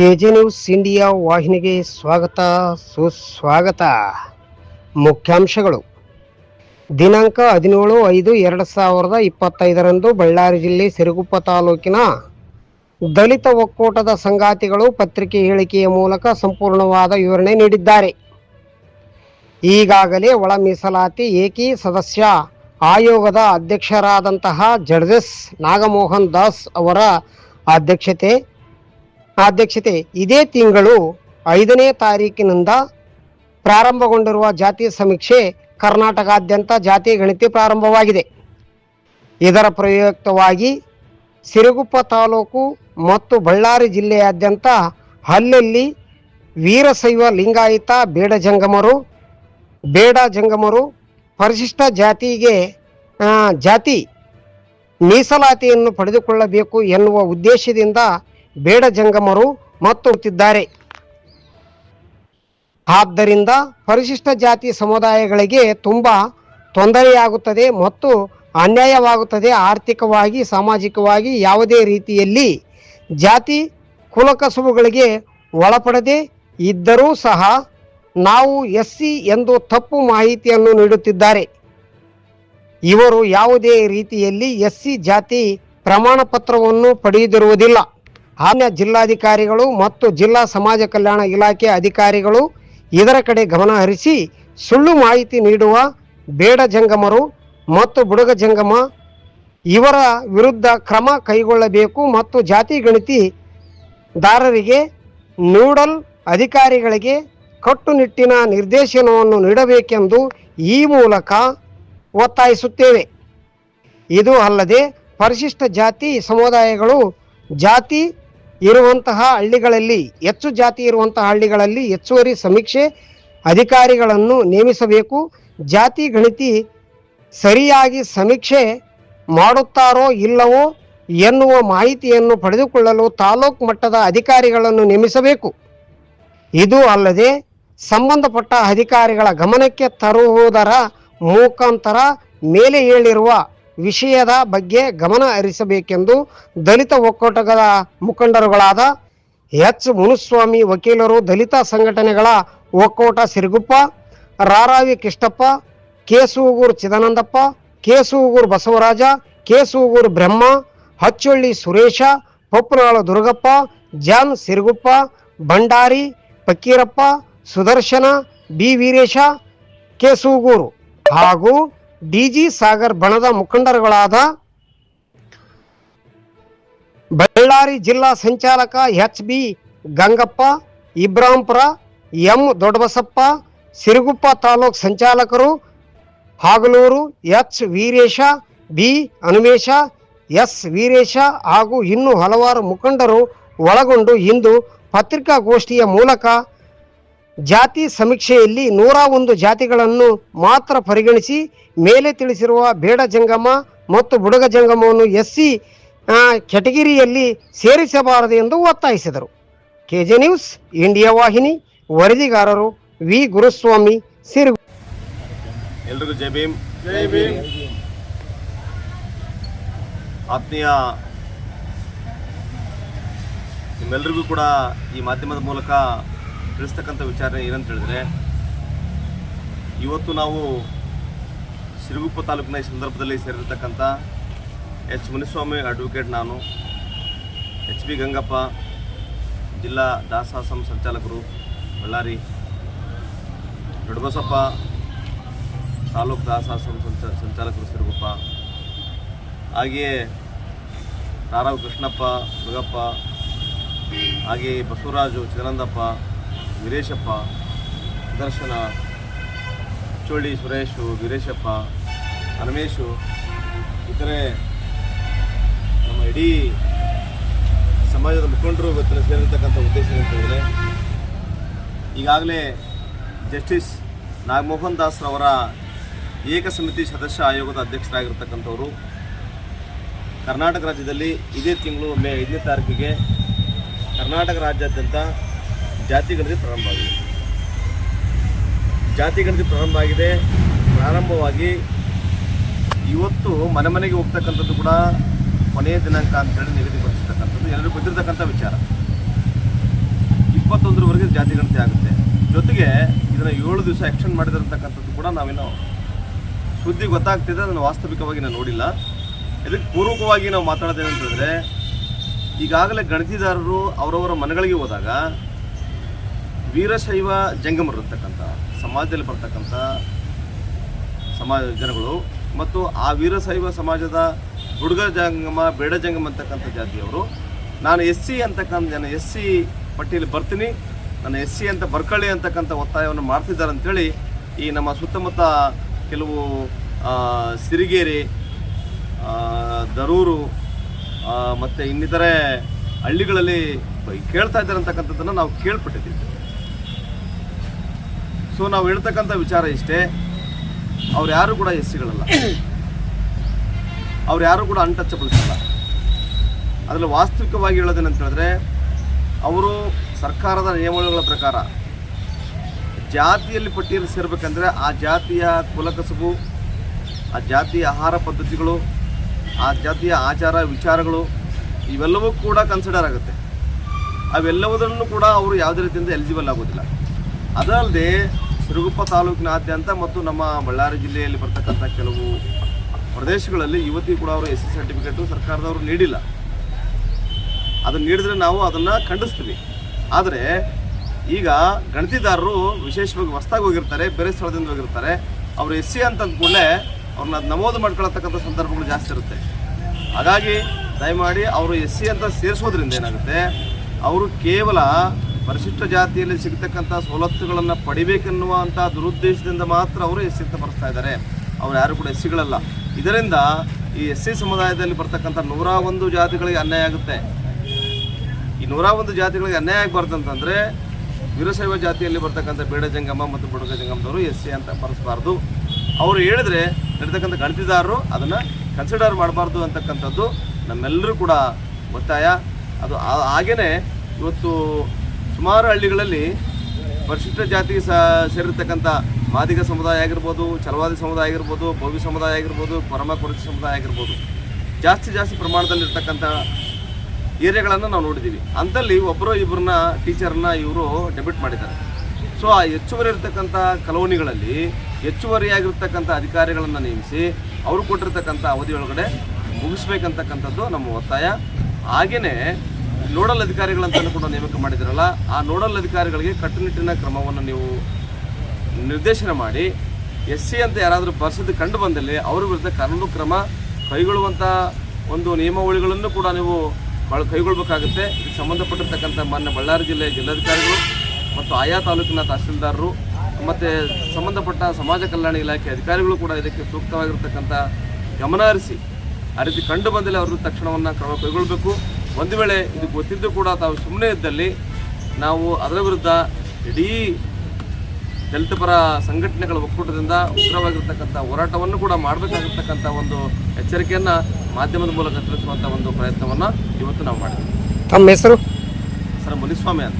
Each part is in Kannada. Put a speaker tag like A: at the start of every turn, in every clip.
A: ಕೆಜೆ ನ್ಯೂಸ್ ಇಂಡಿಯಾ ವಾಹಿನಿಗೆ ಸ್ವಾಗತ, ಸುಸ್ವಾಗತ. ಮುಖ್ಯಾಂಶಗಳು. ದಿನಾಂಕ ಹದಿನೇಳು ಐದು ಎರಡು ಸಾವಿರದ ಇಪ್ಪತ್ತೈದರಂದು ಬಳ್ಳಾರಿ ಜಿಲ್ಲೆ ಸಿರುಗುಪ್ಪ ತಾಲೂಕಿನ ದಲಿತ ಒಕ್ಕೂಟದ ಸಂಗಾತಿಗಳು ಪತ್ರಿಕೆ ಹೇಳಿಕೆಯ ಮೂಲಕ ಸಂಪೂರ್ಣವಾದ ವಿವರಣೆ ನೀಡಿದ್ದಾರೆ. ಈಗಾಗಲೇ ಒಳ ಮೀಸಲಾತಿ ಏಕಿ ಸದಸ್ಯ ಆಯೋಗದ ಅಧ್ಯಕ್ಷರಾದಂತಹ ಜಡ್ಜಸ್ ನಾಗಮೋಹನ್ ದಾಸ್ ಅವರ ಅಧ್ಯಕ್ಷತೆ ಅಧ್ಯಕ್ಷತೆ ಇದೇ ತಿಂಗಳು ಐದನೇ ತಾರೀಕಿನಿಂದ ಪ್ರಾರಂಭಗೊಂಡಿರುವ ಜಾತಿ ಸಮೀಕ್ಷೆ ಕರ್ನಾಟಕಾದ್ಯಂತ ಜಾತಿ ಗಣತಿ ಪ್ರಾರಂಭವಾಗಿದೆ. ಇದರ ಪ್ರಯುಕ್ತವಾಗಿ ಸಿರುಗುಪ್ಪ ತಾಲೂಕು ಮತ್ತು ಬಳ್ಳಾರಿ ಜಿಲ್ಲೆಯಾದ್ಯಂತ ಅಲ್ಲಲ್ಲಿ ವೀರಶೈವ ಲಿಂಗಾಯತ ಬೇಡ ಜಂಗಮರು ಬೇಡ ಜಂಗಮರು, ಪರಿಶಿಷ್ಟ ಜಾತಿಗೆ ಜಾತಿ ಮೀಸಲಾತಿಯನ್ನು ಪಡೆದುಕೊಳ್ಳಬೇಕು ಎನ್ನುವ ಉದ್ದೇಶದಿಂದ ಬೇಡ ಜಂಗಮರು ಮತ್ತು ಹುಟ್ಟಿದ್ದಾರೆ ಆದ್ದರಿಂದ ಪರಿಶಿಷ್ಟ ಜಾತಿ ಸಮುದಾಯಗಳಿಗೆ ತುಂಬ ತೊಂದರೆಯಾಗುತ್ತದೆ ಮತ್ತು ಅನ್ಯಾಯವಾಗುತ್ತದೆ. ಆರ್ಥಿಕವಾಗಿ, ಸಾಮಾಜಿಕವಾಗಿ ಯಾವುದೇ ರೀತಿಯಲ್ಲಿ ಜಾತಿ ಕುಲಕಸುಬುಗಳಿಗೆ ಒಳಪಡದೆ ಇದ್ದರೂ ಸಹ ನಾವು ಎಸ್ ಸಿ ಎಂದು ತಪ್ಪು ಮಾಹಿತಿಯನ್ನು ನೀಡುತ್ತಿದ್ದಾರೆ. ಇವರು ಯಾವುದೇ ರೀತಿಯಲ್ಲಿ ಎಸ್ ಸಿ ಜಾತಿ ಪ್ರಮಾಣ ಪತ್ರವನ್ನು ಪಡೆಯದಿರುವುದಿಲ್ಲ ಆನ್ಯ ಜಿಲ್ಲಾಧಿಕಾರಿಗಳು ಮತ್ತು ಜಿಲ್ಲಾ ಸಮಾಜ ಕಲ್ಯಾಣ ಇಲಾಖೆ ಅಧಿಕಾರಿಗಳು ಇದರ ಕಡೆ ಗಮನ ಹರಿಸಿ ಸುಳ್ಳು ಮಾಹಿತಿ ನೀಡುವ ಬೇಡ ಜಂಗಮರು ಮತ್ತು ಬುಡಗ ಜಂಗಮ ಇವರ ವಿರುದ್ಧ ಕ್ರಮ ಕೈಗೊಳ್ಳಬೇಕು ಮತ್ತು ಜಾತಿ ಗಣತಿದಾರರಿಗೆ ನೂಡಲ್ ಅಧಿಕಾರಿಗಳಿಗೆ ಕಟ್ಟುನಿಟ್ಟಿನ ನಿರ್ದೇಶನವನ್ನು ನೀಡಬೇಕೆಂದು ಈ ಮೂಲಕ ಒತ್ತಾಯಿಸುತ್ತೇವೆ. ಇದು ಅಲ್ಲದೆ ಪರಿಶಿಷ್ಟ ಜಾತಿ ಸಮುದಾಯಗಳು ಜಾತಿ ಇರುವಂತಹ ಹಳ್ಳಿಗಳಲ್ಲಿ, ಹೆಚ್ಚು ಜಾತಿ ಇರುವಂತಹ ಹಳ್ಳಿಗಳಲ್ಲಿ ಹೆಚ್ಚುವರಿ ಸಮೀಕ್ಷೆ ಅಧಿಕಾರಿಗಳನ್ನು ನೇಮಿಸಬೇಕು. ಜಾತಿ ಗಣಿತಿ ಸರಿಯಾಗಿ ಸಮೀಕ್ಷೆ ಮಾಡುತ್ತಾರೋ ಇಲ್ಲವೋ ಎನ್ನುವ ಮಾಹಿತಿಯನ್ನು ಪಡೆದುಕೊಳ್ಳಲು ತಾಲೂಕು ಮಟ್ಟದ ಅಧಿಕಾರಿಗಳನ್ನು ನೇಮಿಸಬೇಕು. ಇದು ಅಲ್ಲದೆ ಸಂಬಂಧಪಟ್ಟ ಅಧಿಕಾರಿಗಳ ಗಮನಕ್ಕೆ ತರುವುದರ ಮುಖಾಂತರ ಮೇಲೆ ಹೇಳಿರುವ ವಿಷಯದ ಬಗ್ಗೆ ಗಮನ ಹರಿಸಬೇಕೆಂದು ದಲಿತ ಒಕ್ಕೂಟಗಳ ಮುಖಂಡರುಗಳಾದ ಎಚ್ ಮುನುಸ್ವಾಮಿ ವಕೀಲರು, ದಲಿತ ಸಂಘಟನೆಗಳ ಒಕ್ಕೂಟ ಸಿರುಗುಪ್ಪ, ರಾರಾವಿ ಕೃಷ್ಣಪ್ಪ ಕೇಸೂಗೂರು ಚಿದಾನಂದಪ್ಪ ಕೇಸೂಗೂರು ಬಸವರಾಜ ಕೇಸೂಗೂರು ಬ್ರಹ್ಮ, ಹಚ್ಚೊಳ್ಳಿ ಸುರೇಶ, ಪಪ್ಪನಾಳು ದುರ್ಗಪ್ಪ, ಜಾನ್ ಸಿರುಗುಪ್ಪ, ಭಂಡಾರಿ, ಫಕೀರಪ್ಪ, ಸುದರ್ಶನ ಬಿ ವೀರೇಶ ಕೇಸೂಗೂರು ಹಾಗೂ ಡಿಜಿ ಸಾಗರ್ ಬಣದ ಮುಖಂಡರುಗಳಾದ ಬಳ್ಳಾರಿ ಜಿಲ್ಲಾ ಸಂಚಾಲಕ H B Gangappa, Ibrampura, M Doddabasappa, Siruguppa taluk ಸಂಚಾಲಕರು, Hagaluru H Veeresha, B Hanumesha S Veeresha ಹಾಗೂ ಇನ್ನೂ ಹಲವಾರು ಮುಖಂಡರು ಒಳಗೊಂಡು ಇಂದು ಪತ್ರಿಕಾಗೋಷ್ಠಿಯ ಮೂಲಕ ಜಾತಿ ಸಮೀಕ್ಷೆಯಲ್ಲಿ ನೂರ ಒಂದು ಜಾತಿಗಳನ್ನು ಮಾತ್ರ ಪರಿಗಣಿಸಿ ಮೇಲೆ ತಿಳಿಸಿರುವ ಬೇಡ ಜಂಗಮ ಮತ್ತು ಬುಡಗ ಜಂಗಮವನ್ನು ಎಸ್ ಸಿ ಕೆಟಗಿರಿಯಲ್ಲಿ ಸೇರಿಸಬಾರದು ಎಂದು ಒತ್ತಾಯಿಸಿದರು. ಕೆಜೆ ನ್ಯೂಸ್ ಇಂಡಿಯಾ ವಾಹಿನಿ ವರದಿಗಾರರು ವಿ. ಗುರುಸ್ವಾಮಿ ಸಿರು
B: ಎಲ್ರಿಗೂ ಜೈ ಭೀಮ್. ಜೈ ಭೀಮ್. ಆತ್ಮೀಯ ನಿಮ್ಮೆಲ್ರಿಗೂ ಕೂಡ ಈ ಮಾಧ್ಯಮದ ಮೂಲಕ ತಿಳಿಸ್ತಕ್ಕಂಥ ವಿಚಾರ ಏನಂತ ಹೇಳಿದ್ರೆ, ಇವತ್ತು ನಾವು ಸಿರುಗುಪ್ಪ ತಾಲೂಕಿನ ಈ ಸಂದರ್ಭದಲ್ಲಿ ಸೇರಿರ್ತಕ್ಕಂಥ ಎಚ್ ಮುನಿಸ್ವಾಮಿ ಅಡ್ವೊಕೇಟ್ ನಾನು, ಎಚ್ ಬಿ ಗಂಗಪ್ಪ, ಜಿಲ್ಲಾ ದಾಸಾಸಂ ಸಂಚಾಲಕರು, ಬಳ್ಳಾರಿ ದೊಡ್ಡಬಸಪ್ಪ ತಾಲೂಕು ದಾಸಾಸಂ ಸಂಚ, ಸಂಚಾಲಕರು ಸಿರುಗುಪ್ಪ, ಹಾಗೆಯೇ ರಾರಾವ್ ಕೃಷ್ಣಪ್ಪ ಮೃಗಪ್ಪ ಹಾಗೆಯೇ ಬಸವರಾಜು ಚಿದಾನಂದಪ್ಪ ವೀರೇಶಪ್ಪ, ದರ್ಶನ, ಚೋಳಿ ಸುರೇಶು, ವೀರೇಶಪ್ಪ ಹನುಮೇಶು ಇತರೆ ನಮ್ಮ ಇಡೀ ಸಮಾಜದ ಮುಖಂಡರು ಇವತ್ತಿನ ಸೇರಿರ್ತಕ್ಕಂಥ ಉದ್ದೇಶ ಏನಂತಂದರೆ ಈಗಾಗಲೇ ಜಸ್ಟಿಸ್ ನಾಗಮೋಹನ್ ದಾಸ್ರವರ ಏಕ ಸಮಿತಿ ಸದಸ್ಯ ಆಯೋಗದ ಅಧ್ಯಕ್ಷರಾಗಿರ್ತಕ್ಕಂಥವರು. ಕರ್ನಾಟಕ ರಾಜ್ಯದಲ್ಲಿ ಇದೇ ತಿಂಗಳು ಮೇ ಐದನೇ ತಾರೀಕಿಗೆ ಕರ್ನಾಟಕ ರಾಜ್ಯಾದ್ಯಂತ ಜಾತಿ ಗಣತಿ ಪ್ರಾರಂಭ ಆಗಿದೆ. ಜಾತಿ ಗಣತಿ ಪ್ರಾರಂಭ ಆಗಿದೆ. ಪ್ರಾರಂಭವಾಗಿ ಇವತ್ತು ಮನೆ ಮನೆಗೆ ಹೋಗ್ತಕ್ಕಂಥದ್ದು ಕೂಡ ಕೊನೆಯ ದಿನಾಂಕ ಅಂತೇಳಿ ನಿಗದಿಪಡಿಸ್ತಕ್ಕಂಥದ್ದು. ಎಲ್ಲರಿಗೂ ಗೊತ್ತಿರ್ತಕ್ಕಂಥ ವಿಚಾರ. ಇಪ್ಪತ್ತೊಂದರವರೆಗೆ ಜಾತಿ ಗಣತಿ ಆಗುತ್ತೆ. ಜೊತೆಗೆ ಇದನ್ನು ಏಳು ದಿವಸ ಎಕ್ಸ್ಟೆಂಡ್ ಮಾಡಿದಿರತಕ್ಕಂಥದ್ದು ಕೂಡ ನಾವೇನೋ ಸುದ್ದಿ ಗೊತ್ತಾಗ್ತಿದೆ. ಅದನ್ನು ವಾಸ್ತವಿಕವಾಗಿ ನಾನು ನೋಡಿಲ್ಲ. ಇದಕ್ಕೆ ಪೂರ್ವಕವಾಗಿ ನಾವು ಮಾತಾಡೋದೇನಂತಂದರೆ ಈಗಾಗಲೇ ಗಣತಿದಾರರು ಅವರವರ ಮನೆಗಳಿಗೆ ಹೋದಾಗ ವೀರಶೈವ ಜಂಗಮರು ಇರ್ತಕ್ಕಂಥ, ಸಮಾಜದಲ್ಲಿ ಬರ್ತಕ್ಕಂಥ ಸಮಾಜ ಜನಗಳು ಮತ್ತು ಆ ವೀರಶೈವ ಸಮಾಜದ ಹುಡುಗ ಜಂಗಮ, ಬೇಡ ಜಂಗಮ ಅಂತಕ್ಕಂಥ ಜಾತಿಯವರು. ನಾನು ಎಸ್ ಸಿ ಅಂತಕ್ಕಂಥ, ನಾನು ಎಸ್ ಸಿ ಪಟ್ಟಿಯಲ್ಲಿ ಬರ್ತೀನಿ. ನಾನು ಎಸ್ ಸಿ ಅಂತ ಬರ್ಕಳ್ಳಿ ಅಂತಕ್ಕಂಥ ಒತ್ತಾಯವನ್ನು ಮಾಡ್ತಿದ್ದಾರೆ ಅಂಥೇಳಿ ಈ ನಮ್ಮ ಸುತ್ತಮುತ್ತ ಕೆಲವು ಸಿರಿಗೇರಿ ದರೂರು ಮತ್ತು ಇನ್ನಿತರೆ ಹಳ್ಳಿಗಳಲ್ಲಿ ಕೇಳ್ತಾ ಇದ್ದಾರೆ ಅಂತಕ್ಕಂಥದ್ದನ್ನು ನಾವು ಕೇಳ್ಪಟ್ಟಿದ್ದೀವಿ. ಸೊ ನಾವು ಹೇಳ್ತಕ್ಕಂಥ ವಿಚಾರ ಇಷ್ಟೇ. ಅವ್ರು ಯಾರು ಕೂಡ ಎಸ್ ಸಿಗಳಲ್ಲ. ಅವ್ರು ಯಾರು ಕೂಡ ಅನ್ಟಚಬಲ್ಸ್ ಅಲ್ಲ. ಅದರಲ್ಲಿ ವಾಸ್ತವಿಕವಾಗಿ ಹೇಳೋದೇನಂತ ಹೇಳಿದ್ರೆ, ಅವರು ಸರ್ಕಾರದ ನಿಯಮಗಳ ಪ್ರಕಾರ ಜಾತಿಯಲ್ಲಿ ಪಟ್ಟಿಯಲ್ಲಿ ಸೇರಬೇಕಂದ್ರೆ ಆ ಜಾತಿಯ ಕುಲಕಸಬು ಆ ಜಾತಿಯ ಆಹಾರ ಪದ್ಧತಿಗಳು, ಆ ಜಾತಿಯ ಆಚಾರ ವಿಚಾರಗಳು, ಇವೆಲ್ಲವೂ ಕೂಡ ಕನ್ಸಿಡರ್ ಆಗುತ್ತೆ. ಅವೆಲ್ಲವುದನ್ನು ಕೂಡ ಅವರು ಯಾವುದೇ ರೀತಿಯಿಂದ ಎಲಿಜಿಬಲ್ ಆಗೋದಿಲ್ಲ. ಅದಲ್ಲದೆ ಸಿರುಗುಪ್ಪ ತಾಲೂಕಿನಾದ್ಯಂತ ಮತ್ತು ನಮ್ಮ ಬಳ್ಳಾರಿ ಜಿಲ್ಲೆಯಲ್ಲಿ ಬರ್ತಕ್ಕಂಥ ಕೆಲವು ಪ್ರದೇಶಗಳಲ್ಲಿ ಇವತ್ತಿಗೂ ಕೂಡ ಅವರು ಎಸ್ ಸಿ ಸರ್ಟಿಫಿಕೇಟು ಸರ್ಕಾರದವರು ನೀಡಿಲ್ಲ. ಅದನ್ನು ನೀಡಿದರೆ ನಾವು ಅದನ್ನು ಖಂಡಿಸ್ತೀವಿ. ಆದರೆ ಈಗ ಗಣತಿದಾರರು ವಿಶೇಷವಾಗಿ ಹೊಸ್ದಾಗಿ ಹೋಗಿರ್ತಾರೆ, ಬೇರೆ ಸ್ಥಳದಿಂದ ಹೋಗಿರ್ತಾರೆ. ಅವರು ಎಸ್ ಸಿ ಅಂತ ಕೂಡಲೇ ಅವ್ರನ್ನ ನಮೂದು ಮಾಡ್ಕೊಳತಕ್ಕಂಥ ಸಂದರ್ಭಗಳು ಜಾಸ್ತಿ ಇರುತ್ತೆ. ಹಾಗಾಗಿ ದಯಮಾಡಿ ಅವರು ಎಸ್ ಸಿ ಅಂತ ಸೇರಿಸೋದ್ರಿಂದ ಏನಾಗುತ್ತೆ, ಅವರು ಕೇವಲ ಪರಿಶಿಷ್ಟ ಜಾತಿಯಲ್ಲಿ ಸಿಗ್ತಕ್ಕಂಥ ಸವಲತ್ತುಗಳನ್ನು ಪಡಿಬೇಕೆನ್ನುವಂಥ ದುರುದ್ದೇಶದಿಂದ ಮಾತ್ರ ಅವರು ಎಸ್ ಬರೆಸ್ತಾ ಇದ್ದಾರೆ. ಅವ್ರು ಯಾರು ಕೂಡ ಎಸ್ ಸಿಗಳಲ್ಲ ಇದರಿಂದ ಈ ಎಸ್ ಸಿ ಸಮುದಾಯದಲ್ಲಿ ಬರ್ತಕ್ಕಂಥ ನೂರ ಒಂದು ಜಾತಿಗಳಿಗೆ ಅನ್ಯಾಯ ಆಗುತ್ತೆ. ಈ ನೂರ ಒಂದು ಜಾತಿಗಳಿಗೆ ಅನ್ಯಾಯ ಆಗಬಾರ್ದು ಅಂತಂದರೆ ವೀರಶೈವ ಜಾತಿಯಲ್ಲಿ ಬರ್ತಕ್ಕಂಥ ಬೇಡ ಜಂಗಮ್ಮ ಮತ್ತು ಬುಡಗ ಜಂಗಮದವರು ಎಸ್ ಸಿ ಅಂತ ಬರೆಸಬಾರ್ದು. ಅವರು ಹೇಳಿದ್ರೆ ನಡೀತಕ್ಕಂಥ ಗಣತಿದಾರರು ಅದನ್ನು ಕನ್ಸಿಡರ್ ಮಾಡಬಾರ್ದು ಅಂತಕ್ಕಂಥದ್ದು ನಮ್ಮೆಲ್ಲರೂ ಕೂಡ ಒತ್ತಾಯ. ಅದು ಹಾಗೇ ಇವತ್ತು ಸುಮಾರು ಹಳ್ಳಿಗಳಲ್ಲಿ ಪರಿಶಿಷ್ಟ ಜಾತಿಗೆ ಸೇರಿರ್ತಕ್ಕಂಥ ಮಾದಿಗ ಸಮುದಾಯ ಆಗಿರ್ಬೋದು ಚಲವಾದಿ ಸಮುದಾಯ ಆಗಿರ್ಬೋದು, ಭವ್ಯ ಸಮುದಾಯ ಆಗಿರ್ಬೋದು, ಪರಮ ಕೊರತೆ ಸಮುದಾಯ ಆಗಿರ್ಬೋದು. ಜಾಸ್ತಿ ಜಾಸ್ತಿ ಪ್ರಮಾಣದಲ್ಲಿರ್ತಕ್ಕಂಥ ಏರಿಯಾಗಳನ್ನು ನಾವು ನೋಡಿದ್ದೀವಿ. ಅಂಥಲ್ಲಿ ಒಬ್ಬರು ಇಬ್ಬರನ್ನ ಟೀಚರ್ನ ಇವರು ಡೆಬಿಟ್ ಮಾಡಿದ್ದಾರೆ. ಸೊ ಆ ಹೆಚ್ಚುವರಿ ಇರತಕ್ಕಂಥ ಕಲೋನಿಗಳಲ್ಲಿ ಹೆಚ್ಚುವರಿಯಾಗಿರ್ತಕ್ಕಂಥ ಅಧಿಕಾರಿಗಳನ್ನು ನೇಮಿಸಿ ಅವರು ಕೊಟ್ಟಿರ್ತಕ್ಕಂಥ ಅವಧಿ ಒಳಗಡೆ ಮುಗಿಸ್ಬೇಕಂತಕ್ಕಂಥದ್ದು ನಮ್ಮ ಒತ್ತಾಯ. ಹಾಗೆಯೇ ನೋಡಲ್ ಅಧಿಕಾರಿಗಳಂತ ಕೂಡ ನೇಮಕ ಮಾಡಿದಿರಲ್ಲ, ಆ ನೋಡಲ್ ಅಧಿಕಾರಿಗಳಿಗೆ ಕಟ್ಟುನಿಟ್ಟಿನ ಕ್ರಮವನ್ನು ನೀವು ನಿರ್ದೇಶನ ಮಾಡಿ ಎಸ್ ಸಿ ಅಂತ ಯಾರಾದರೂ ಬರ್ಸಿದ್ದು ಕಂಡು ಬಂದಲ್ಲಿ ಅವ್ರ ವಿರುದ್ಧ ಕಾನೂನು ಕ್ರಮ ಕೈಗೊಳ್ಳುವಂಥ ಒಂದು ನಿಯಮಾವಳಿಗಳನ್ನು ಕೂಡ ನೀವು ಭಾಳ ಕೈಗೊಳ್ಳಬೇಕಾಗುತ್ತೆ ಇದಕ್ಕೆ ಸಂಬಂಧಪಟ್ಟಿರ್ತಕ್ಕಂಥ ಮಾನ್ಯ ಬಳ್ಳಾರಿ ಜಿಲ್ಲೆ ಜಿಲ್ಲಾಧಿಕಾರಿಗಳು ಮತ್ತು ಆಯಾ ತಾಲೂಕಿನ ತಹಸೀಲ್ದಾರರು ಮತ್ತು ಸಂಬಂಧಪಟ್ಟ ಸಮಾಜ ಕಲ್ಯಾಣ ಇಲಾಖೆ ಅಧಿಕಾರಿಗಳು ಕೂಡ ಇದಕ್ಕೆ ಸೂಕ್ತವಾಗಿರ್ತಕ್ಕಂಥ ಗಮನ ಹರಿಸಿ, ಆ ರೀತಿ ಕಂಡು ಬಂದಲ್ಲಿ ಅವರು ತಕ್ಷಣವನ್ನು ಕ್ರಮ ಕೈಗೊಳ್ಳಬೇಕು ಒಂದು ವೇಳೆ ಇದು ಗೊತ್ತಿದ್ದು ಕೂಡ ತಾವು ಸುಮ್ಮನೆ ಇದ್ದಲ್ಲಿ ನಾವು ಅದರ ವಿರುದ್ಧ ಇಡೀ ದಲಿತ ಪರ ಸಂಘಟನೆಗಳ ಒಕ್ಕೂಟದಿಂದ ಉಗ್ರವಾಗಿರ್ತಕ್ಕಂಥ ಹೋರಾಟವನ್ನು ಕೂಡ ಮಾಡಬೇಕಾಗಿರ್ತಕ್ಕಂಥ ಒಂದು ಎಚ್ಚರಿಕೆಯನ್ನು ಮಾಧ್ಯಮದ ಮೂಲಕ ತಿಳಿಸುವಂಥ ಒಂದು ಪ್ರಯತ್ನವನ್ನು ಇವತ್ತು ನಾವು ಮಾಡಿದ್ವಿ.
A: ತಮ್ಮ ಹೆಸರು?
B: ಸರ್ ಮುನಿಸ್ವಾಮಿ ಅಂತ.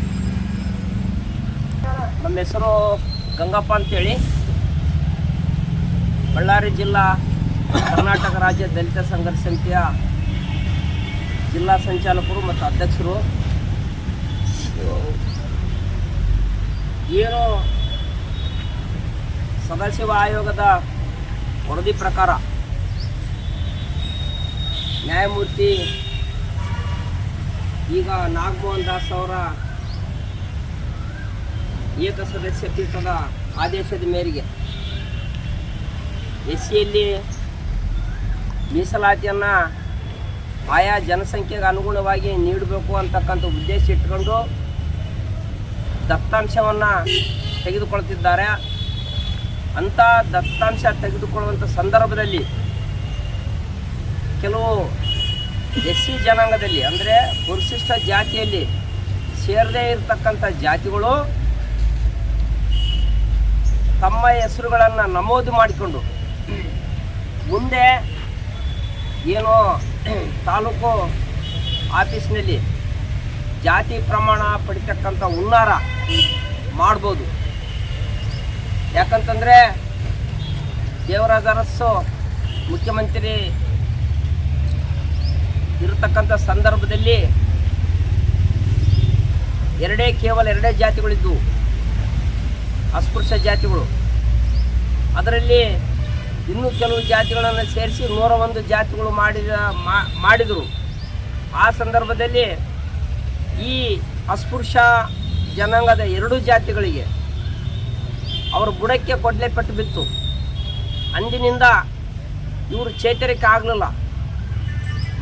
C: ನಮ್ಮ ಹೆಸರು ಗಂಗಪ್ಪ ಅಂತೇಳಿ. ಬಳ್ಳಾರಿ ಜಿಲ್ಲಾ ಕರ್ನಾಟಕ ರಾಜ್ಯ ದಲಿತ ಸಂಘರ್ಷ ಸಮಿತಿಯ ಜಿಲ್ಲಾ ಸಂಚಾಲಕರು ಮತ್ತು ಅಧ್ಯಕ್ಷರು. ಏನು ಸದಾಶಿವ ಆಯೋಗದ ವರದಿ ಪ್ರಕಾರ ನ್ಯಾಯಮೂರ್ತಿ ಈಗ ನಾಗಮೋಹನ್ ದಾಸ್ ಅವರ ಏಕಸದಸ್ಯ ಪೀಠದ ಆದೇಶದ ಮೇರೆಗೆ ಎಸ್ ಸಿಯಲ್ಲಿ ಮೀಸಲಾತಿಯನ್ನು ಆಯಾ ಜನಸಂಖ್ಯೆಗೆ ಅನುಗುಣವಾಗಿ ನೀಡಬೇಕು ಅಂತಕ್ಕಂಥ ಉದ್ದೇಶ ಇಟ್ಕೊಂಡು ದತ್ತಾಂಶವನ್ನು ತೆಗೆದುಕೊಳ್ತಿದ್ದಾರೆ. ಅಂಥ ದತ್ತಾಂಶ ತೆಗೆದುಕೊಳ್ಳುವಂಥ ಸಂದರ್ಭದಲ್ಲಿ ಕೆಲವು ಎಸ್ ಸಿ ಜನಾಂಗದಲ್ಲಿ ಅಂದರೆ ಪರಿಶಿಷ್ಟ ಜಾತಿಯಲ್ಲಿ ಸೇರದೇ ಇರತಕ್ಕಂಥ ಜಾತಿಗಳು ತಮ್ಮ ಹೆಸರುಗಳನ್ನು ನಮೂದು ಮಾಡಿಕೊಂಡು ಮುಂದೆ ಏನು ತಾಲೂಕು ಆಫೀಸ್ನಲ್ಲಿ ಜಾತಿ ಪ್ರಮಾಣ ಪಡಿತಕ್ಕಂಥ ಹುನ್ನಾರ ಮಾಡ್ಬೋದು. ಯಾಕಂತಂದರೆ ದೇವರಾಜ ಅರಸು ಮುಖ್ಯಮಂತ್ರಿ ಇರತಕ್ಕಂಥ ಸಂದರ್ಭದಲ್ಲಿ ಎರಡೇ ಕೇವಲ ಎರಡೇ ಜಾತಿಗಳಿದ್ದವು ಅಸ್ಪೃಶ್ಯ ಜಾತಿಗಳು. ಅದರಲ್ಲಿ ಇನ್ನೂ ಕೆಲವು ಜಾತಿಗಳನ್ನು ಸೇರಿಸಿ ನೂರ ಒಂದು ಜಾತಿಗಳು ಮಾಡಿದ ಮಾಡಿದರು. ಆ ಸಂದರ್ಭದಲ್ಲಿ ಈ ಅಸ್ಪೃಶ್ಯ ಜನಾಂಗದ ಎರಡೂ ಜಾತಿಗಳಿಗೆ ಅವರ ಬುಡಕ್ಕೆ ಕೊಡಲೆ ಪಟ್ಟು ಬಿತ್ತು. ಅಂದಿನಿಂದ ಇವರು ಚೇತರಿಕೆ ಆಗಲಿಲ್ಲ.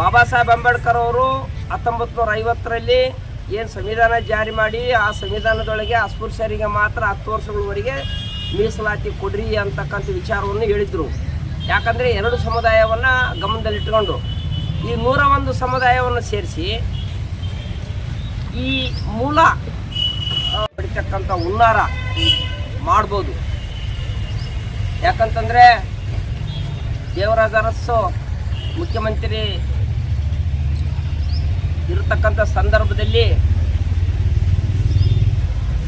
C: ಬಾಬಾ ಸಾಹೇಬ್ ಅಂಬೇಡ್ಕರ್ ಅವರು ಹತ್ತೊಂಬತ್ತು ನೂರ ಐವತ್ತರಲ್ಲಿ ಏನು ಸಂವಿಧಾನ ಜಾರಿ ಮಾಡಿ ಆ ಸಂವಿಧಾನದೊಳಗೆ ಅಸ್ಪೃಶ್ಯರಿಗೆ ಮಾತ್ರ ಹತ್ತು ವರ್ಷಗಳವರೆಗೆ ಮೀಸಲಾತಿ ಕೊಡ್ರಿ ಅಂತಕ್ಕಂಥ ವಿಚಾರವನ್ನು ಹೇಳಿದರು. ಯಾಕಂದರೆ ಎರಡು ಸಮುದಾಯವನ್ನು ಗಮನದಲ್ಲಿಟ್ಟುಕೊಂಡು ಈ ನೂರ ಒಂದು ಸಮುದಾಯವನ್ನು ಸೇರಿಸಿ ಈ ಮೂಲ ಪಡಿತಕ್ಕಂಥ ಹುನ್ನಾರ ಮಾಡ್ಬೋದು. ಯಾಕಂತಂದರೆ ದೇವರಾಜ ಅರಸ್ಸು ಮುಖ್ಯಮಂತ್ರಿ ಇರತಕ್ಕಂಥ ಸಂದರ್ಭದಲ್ಲಿ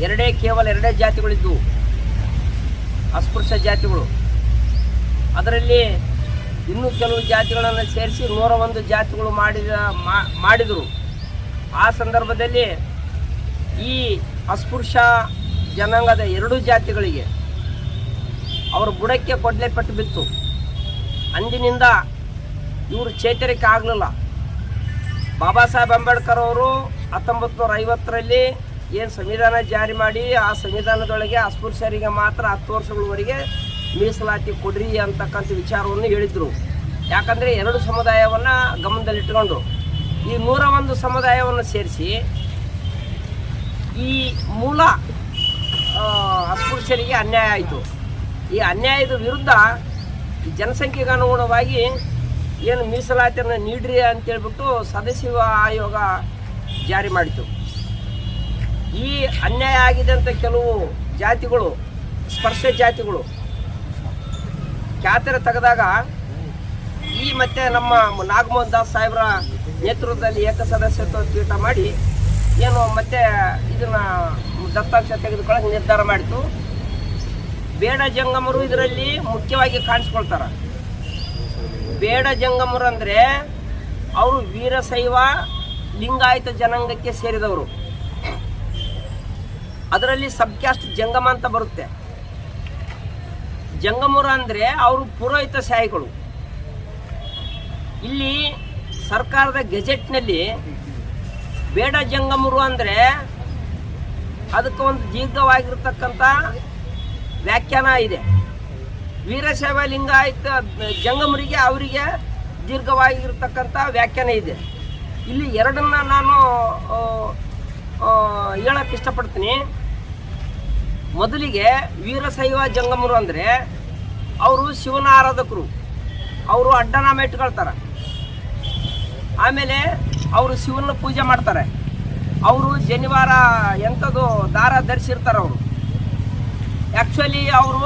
C: ಎರಡೇ ಕೇವಲ ಎರಡೇ ಜಾತಿಗಳಿದ್ದವು ಅಸ್ಪೃಶ್ಯ ಜಾತಿಗಳು. ಅದರಲ್ಲಿ ಇನ್ನೂ ಕೆಲವು ಜಾತಿಗಳನ್ನು ಸೇರಿಸಿ ನೂರ ಒಂದು ಜಾತಿಗಳು ಮಾಡಿದ ಮಾಡಿದರು. ಆ ಸಂದರ್ಭದಲ್ಲಿ ಈ ಅಸ್ಪೃಶ್ಯ ಜನಾಂಗದ ಎರಡೂ ಜಾತಿಗಳಿಗೆ ಅವರ ಬುಡಕ್ಕೆ ಕೊಡಲೆ ಪಟ್ಟು ಬಿತ್ತು. ಅಂದಿನಿಂದ ಇವರು ಚೇತರಿಕೆ ಆಗಲಿಲ್ಲ. ಬಾಬಾ ಸಾಹೇಬ್ ಅಂಬೇಡ್ಕರ್ ಅವರು ಹತ್ತೊಂಬತ್ತು ನೂರ ಐವತ್ತರಲ್ಲಿ ಏನು ಸಂವಿಧಾನ ಜಾರಿ ಮಾಡಿ, ಆ ಸಂವಿಧಾನದೊಳಗೆ ಅಸ್ಪೃಶ್ಯರಿಗೆ ಮಾತ್ರ ಹತ್ತು ವರ್ಷಗಳವರೆಗೆ ಮೀಸಲಾತಿ ಕೊಡ್ರಿ ಅಂತಕ್ಕಂಥ ವಿಚಾರವನ್ನು ಹೇಳಿದರು. ಯಾಕಂದರೆ ಎರಡು ಸಮುದಾಯವನ್ನು ಗಮನದಲ್ಲಿಟ್ಟುಕೊಂಡು ಈ ನೂರ ಒಂದು ಸಮುದಾಯವನ್ನು ಸೇರಿಸಿ, ಈ ಮೂಲ ಅಸ್ಪೃಶ್ಯರಿಗೆ ಅನ್ಯಾಯ ಆಯಿತು. ಈ ಅನ್ಯಾಯದ ವಿರುದ್ಧ ಜನಸಂಖ್ಯೆಗೆ ಅನುಗುಣವಾಗಿ ಏನು ಮೀಸಲಾತಿಯನ್ನು ನೀಡ್ರಿ ಅಂತೇಳ್ಬಿಟ್ಟು ಸದಸ್ಯ ಆಯೋಗ ಜಾರಿ ಮಾಡಿತು. ಈ ಅನ್ಯಾಯ ಆಗಿದೆ ಅಂತ ಕೆಲವು ಜಾತಿಗಳು, ಸ್ಪರ್ಶ ಜಾತಿಗಳು ಖ್ಯಾತರ ತೆಗೆದಾಗ ಈ ಮತ್ತೆ ನಮ್ಮ ನಾಗಮೋಹನ್ ದಾಸ್ ಸಾಹೇಬ್ರ ನೇತೃತ್ವದಲ್ಲಿ ಏಕಸದಸ್ಯತ್ವ ಪೀಠ ಮಾಡಿ ಏನು ಮತ್ತೆ ಇದನ್ನ ದತ್ತಾಂಶ ತೆಗೆದುಕೊಳ್ಳಕ್ಕೆ ನಿರ್ಧಾರ ಮಾಡಿತು. ಬೇಡ ಜಂಗಮರು ಇದರಲ್ಲಿ ಮುಖ್ಯವಾಗಿ ಕಾಣಿಸ್ಕೊಳ್ತಾರೆ. ಬೇಡ ಜಂಗಮರು ಅಂದರೆ ಅವರು ವೀರಶೈವ ಲಿಂಗಾಯತ ಜನಾಂಗಕ್ಕೆ ಸೇರಿದವರು. ಅದರಲ್ಲಿ ಸಬ್ ಕ್ಯಾಸ್ಟ್ ಜಂಗಮ ಅಂತ ಬರುತ್ತೆ. ಜಂಗಮರ ಅಂದರೆ ಅವರು ಪುರೋಹಿತ ಶಾಹಿಗಳು. ಇಲ್ಲಿ ಸರ್ಕಾರದ ಗೆಜೆಟ್ನಲ್ಲಿ ಬೇಡ ಜಂಗಮರು ಅಂದರೆ ಅದಕ್ಕೆ ಒಂದು ದೀರ್ಘವಾಗಿರ್ತಕ್ಕಂಥ ವ್ಯಾಖ್ಯಾನ ಇದೆ. ವೀರಶೈವ ಲಿಂಗಾಯತ ಜಂಗಮರಿಗೆ ಅವರಿಗೆ ದೀರ್ಘವಾಗಿರ್ತಕ್ಕಂಥ ವ್ಯಾಖ್ಯಾನ ಇದೆ. ಇಲ್ಲಿ ಎರಡನ್ನ ನಾನು ಹೇಳಕ್ಕೆ ಇಷ್ಟಪಡ್ತೀನಿ. ಮೊದಲಿಗೆ ವೀರಶೈವ ಜಂಗಮರು ಅಂದರೆ ಅವರು ಶಿವನ ಆರಾಧಕರು. ಅವರು ಅಡ್ಡನಾಮ ಇಟ್ಕೊಳ್ತಾರೆ ಆಮೇಲೆ ಅವರು ಶಿವನ ಪೂಜೆ ಮಾಡ್ತಾರೆ. ಅವರು ಜನಿವಾರ ಎಂಥದ್ದು ದಾರ ಧರಿಸಿರ್ತಾರೆ ಅವರು. ಆ್ಯಕ್ಚುಲಿ ಅವರು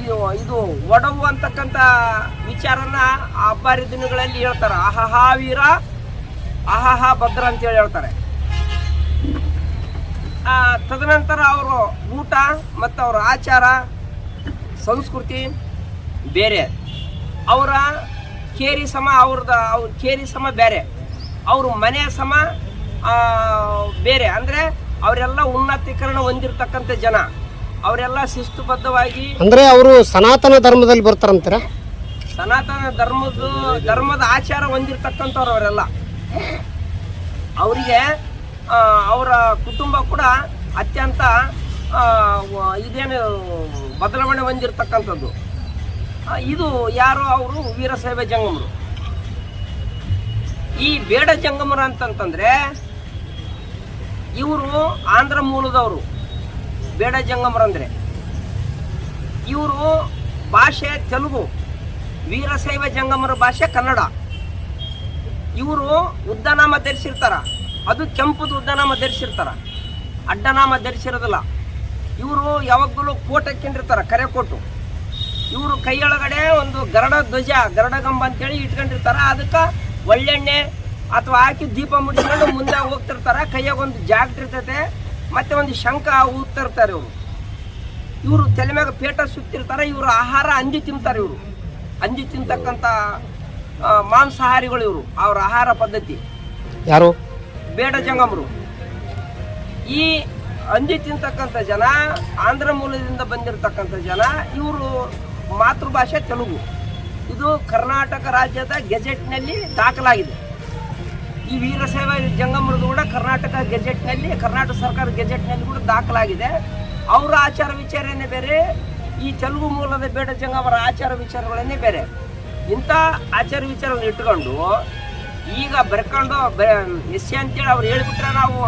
C: ಇದು ಇದು ಒಡವು ಅಂತಕ್ಕಂಥ ವಿಚಾರನ ಆ ಹಬ್ಬಾರಿ ದಿನಗಳಲ್ಲಿ ಹೇಳ್ತಾರೆ. ಅಹಹಾ ವೀರ ಅಹಹಾ ಭದ್ರ ಅಂತೇಳಿ ಹೇಳ್ತಾರೆ. ತದನಂತರ ಅವರು ಊಟ ಮತ್ತು ಅವರ ಆಚಾರ ಸಂಸ್ಕೃತಿ ಬೇರೆ. ಅವರ ಕೇರಿ ಸಮ ಅವ್ರದ ಅವ್ರ ಕೇರಿ ಸಮ ಬೇರೆ. ಅವ್ರ ಮನೆ ಸಮ ಬೇರೆ. ಅಂದರೆ ಅವರೆಲ್ಲ ಉನ್ನತೀಕರಣ ಹೊಂದಿರತಕ್ಕಂಥ ಜನ. ಅವರೆಲ್ಲ ಶಿಸ್ತುಬದ್ಧವಾಗಿ
A: ಅಂದರೆ ಅವರು ಸನಾತನ ಧರ್ಮದಲ್ಲಿ ಬರ್ತಾರಂತೀರ?
C: ಸನಾತನ ಧರ್ಮದ ಧರ್ಮದ ಆಚಾರ ಹೊಂದಿರತಕ್ಕಂಥವ್ರು ಅವರೆಲ್ಲ. ಅವರಿಗೆ ಅವರ ಕುಟುಂಬ ಕೂಡ ಅತ್ಯಂತ ಇದೇನು ಬದಲಾವಣೆ ಹೊಂದಿರತಕ್ಕಂಥದ್ದು. ಇದು ಯಾರು ಅವರು ವೀರಶೈವ ಜಂಗಮರು. ಈ ಬೇಡ ಜಂಗಮರು ಅಂತಂತಂದರೆ ಇವರು ಆಂಧ್ರ ಮೂಲದವರು. ಬೇಡ ಜಂಗಮರು ಅಂದರೆ ಇವರು ಭಾಷೆ ತೆಲುಗು ವೀರಶೈವ ಜಂಗಮರ ಭಾಷೆ ಕನ್ನಡ. ಇವರು ಉದ್ದನಾಮ ಧರಿಸಿರ್ತಾರ. ಅದು ಕೆಂಪುದು ಉದ್ದನಾಮ ಧರಿಸಿರ್ತಾರ. ಅಡ್ಡನಾಮ ಧರಿಸಿರೋದಿಲ್ಲ. ಇವರು ಯಾವಾಗಲೂ ಕೋಟ್ ಹಾಕ್ಕೊಂಡಿರ್ತಾರ ಕರೆ ಕೋಟು. ಇವರು ಕೈಯೊಳಗಡೆ ಒಂದು ಗರಡ ಧ್ವಜ ಗರಡಗಂಬ ಅಂತೇಳಿ ಇಟ್ಕೊಂಡಿರ್ತಾರ. ಅದಕ್ಕೆ ಒಳ್ಳೆಣ್ಣೆ ಅಥವಾ ಹಾಕಿ ದೀಪ ಮುಡಿಸ್ಕೊಂಡು ಮುಂದೆ ಹೋಗ್ತಿರ್ತಾರ. ಕೈಯಾಗ ಒಂದು ಜಾಗ್ಟ್ ಇರ್ತೈತೆ, ಮತ್ತೆ ಒಂದು ಶಂಖ ಊದ್ತಿರ್ತಾರೆ ಇವರು. ಇವರು ತಲೆ ಮ್ಯಾಗ ಪೇಟ ಸುತ್ತಿರ್ತಾರೆ, ಇವರು ಆಹಾರ ಅಂಜಿ ತಿಂತಾರೆ ಇವರು. ಅಂಜಿ ತಿಂತಕ್ಕಂಥ ಮಾಂಸಾಹಾರಿಗಳು ಇವರು, ಅವ್ರ ಆಹಾರ ಪದ್ಧತಿ.
A: ಯಾರು?
C: ಬೇಡ ಜಂಗಮರು. ಈ ಅಂಜಿ ತಿಂತಕ್ಕಂಥ ಜನ, ಆಂಧ್ರ ಮೂಲದಿಂದ ಬಂದಿರತಕ್ಕಂಥ ಜನ, ಇವರು ಮಾತೃಭಾಷೆ ತೆಲುಗು. ಇದು ಕರ್ನಾಟಕ ರಾಜ್ಯದ ಗೆಜೆಟ್ನಲ್ಲಿ ದಾಖಲಾಗಿದೆ. ಈ ವೀರಶೈವ ಜಂಗಮರದು ಕೂಡ ಕರ್ನಾಟಕ ಗೆಜೆಟ್ನಲ್ಲಿ, ಕರ್ನಾಟಕ ಸರ್ಕಾರ ಗೆಜೆಟ್ನಲ್ಲಿ ಕೂಡ ದಾಖಲಾಗಿದೆ. ಅವರ ಆಚಾರ ವಿಚಾರನೇ ಬೇರೆ, ಈ ತೆಲುಗು ಮೂಲದ ಬೇಡ ಜಂಗಮರ ಆಚಾರ ವಿಚಾರಗಳನ್ನೇ ಬೇರೆ. ಇಂಥ ಆಚಾರ ವಿಚಾರಗಳನ್ನ ಇಟ್ಕೊಂಡು ಈಗ ಬರ್ಕೊಂಡು ಎಸ್ ಸಿ ಅಂತೇಳಿ ಅವ್ರು ಹೇಳಿಬಿಟ್ರೆ ನಾವು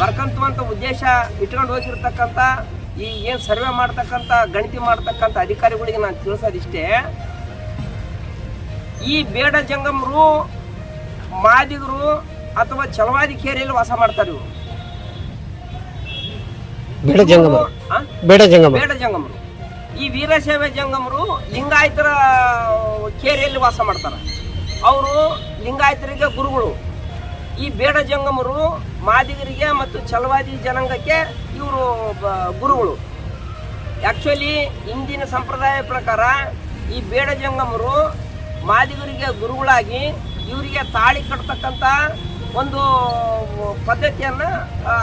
C: ಬರ್ಕಂತುವಂಥ ಉದ್ದೇಶ ಇಟ್ಕೊಂಡು ಹೋಗಿರ್ತಕ್ಕಂಥ ಈ ಏನು ಸರ್ವೆ ಮಾಡ್ತಕ್ಕಂಥ ಗಣತಿ ಮಾಡ್ತಕ್ಕಂಥ ಅಧಿಕಾರಿಗಳಿಗೆ ನಾನು ತಿಳಿಸೋದಿಷ್ಟೇ ಈ ಬೇಡ ಜಂಗಮರು ಮಾದಿಗರು ಅಥವಾ ಚಲವಾದಿ ಕೇರಿಯಲ್ಲಿ ವಾಸ ಮಾಡ್ತಾರೆ ಇವರು.
A: ಬೇಡ
C: ಜಂಗಮರು. ಈ ವೀರಶೈವ ಜಂಗಮರು ಲಿಂಗಾಯತರ ಕೇರಿಯಲ್ಲಿ ವಾಸ ಮಾಡ್ತಾರೆ. ಅವರು ಲಿಂಗಾಯತರಿಗೆ ಗುರುಗಳು. ಈ ಬೇಡ ಜಂಗಮರು, ಮಾದಿಗರಿಗೆ ಮತ್ತು ಚಲವಾದಿ ಜನಾಂಗಕ್ಕೆ ಇವರು ಗುರುಗಳು. ಆ್ಯಕ್ಚುಲಿ ಇಂದಿನ ಸಂಪ್ರದಾಯ ಪ್ರಕಾರ ಈ ಬೇಡ ಜಂಗಮರು, ಮಾದಿಗರಿಗೆ ಗುರುಗಳಾಗಿ ಇವರಿಗೆ ತಾಳಿ ಕಟ್ತಕ್ಕಂಥ ಒಂದು ಪದ್ಧತಿಯನ್ನು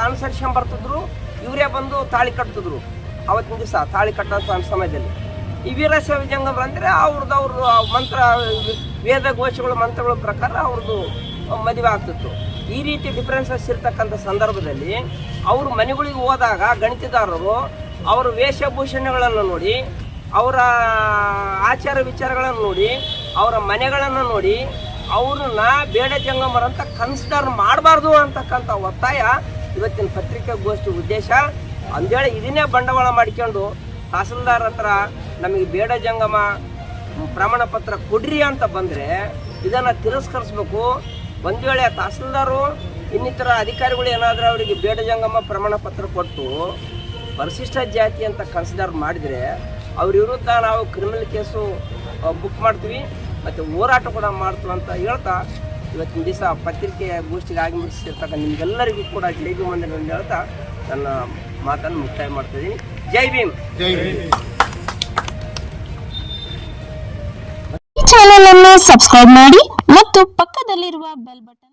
C: ಅನುಸರಿಸ್ಕೊಂಡ್ ಬರ್ತಿದ್ರು. ಇವರೇ ಬಂದು ತಾಳಿ ಕಟ್ತಿದ್ರು. ಅವತ್ತಿನ ದಿವಸ ತಾಳಿ ಕಟ್ಟೋ ಸಮಯದಲ್ಲಿ. ಈ ವೀರಶೈವ ಜಂಗಮರು ಅಂದರೆ ಅವ್ರದ್ದು ಅವ್ರದ್ದು ಮಂತ್ರ, ವೇದ ಘೋಷಗಳ, ಮಂತ್ರಗಳ ಪ್ರಕಾರ ಅವ್ರದ್ದು ಮದುವೆ ಆಗ್ತಿತ್ತು. ಈ ರೀತಿ ಡಿಫ್ರೆನ್ಸಸ್ ಇರ್ತಕ್ಕಂಥ ಸಂದರ್ಭದಲ್ಲಿ ಅವ್ರ ಮನೆಗಳಿಗೆ ಹೋದಾಗ ಗಣಿತದಾರರು ಅವರ ವೇಷಭೂಷಣಗಳನ್ನು ನೋಡಿ, ಅವರ ಆಚಾರ ವಿಚಾರಗಳನ್ನು ನೋಡಿ, ಅವರ ಮನೆಗಳನ್ನು ನೋಡಿ, ಅವ್ರನ್ನ ಬೇಡ ಜಂಗಮರ ಅಂತ ಕನ್ಸಿಡರ್ ಮಾಡಬಾರ್ದು ಅಂತಕ್ಕಂಥ ಒತ್ತಾಯ ಇವತ್ತಿನ ಪತ್ರಿಕಾಗೋಷ್ಠಿ ಉದ್ದೇಶ. ಅಂದೇಳಿ ಇದನ್ನೇ ಬಂಡವಾಳ ಮಾಡಿಕೊಂಡು ತಹಸೀಲ್ದಾರ್ ಹತ್ರ ನಮಗೆ ಬೇಡ ಜಂಗಮ, ಪ್ರಮಾಣ ಪತ್ರ ಕೊಡ್ರಿ ಅಂತ ಬಂದರೆ ಇದನ್ನು ತಿರಸ್ಕರಿಸ್ಬೇಕು. ಒಂದು ವೇಳೆ ತಹಸೀಲ್ದಾರು, ಇನ್ನಿತರ ಅಧಿಕಾರಿಗಳು ಏನಾದರೂ ಅವರಿಗೆ ಬೇಡ ಜಂಗಮ, ಪ್ರಮಾಣ ಪತ್ರ ಕೊಟ್ಟು ಪರಿಶಿಷ್ಟ ಜಾತಿ ಅಂತ ಕನ್ಸಿಡರ್ ಮಾಡಿದರೆ ಅವ್ರ ವಿರುದ್ಧ ನಾವು ಕ್ರಿಮಿನಲ್ ಕೇಸು ಬುಕ್ ಮಾಡ್ತೀವಿ. ಮತ್ತು ಹೋರಾಟ ಕೂಡ ಮಾಡ್ತೀವಿ ಅಂತ ಹೇಳ್ತಾ ಇವತ್ತಿನ ದಿವಸ ಪತ್ರಿಕೆಯ ಗೋಷ್ಠಿಗೆ ಆಗಮಿಸಿರ್ತಕ್ಕ ನಿಮ್ಗೆಲ್ಲರಿಗೂ ಕೂಡ ಜೈ ಭೀಮ್ ಅಂತ ಹೇಳ್ತಾ ನನ್ನ ಮಾತನ್ನು ಮುಕ್ತಾಯ ಮಾಡ್ತಿದ್ದೀನಿ ಜೈ ಭೀಮ್.
D: ಜೈ ಚಾನೆಲ್ ಸಬ್ಸ್ಕ್ರೈಬ್ ಮಾಡಿ ಮತ್ತು ಪಕ್ಕದಲ್ಲಿರುವ ಬೆಲ್ ಬಟನ್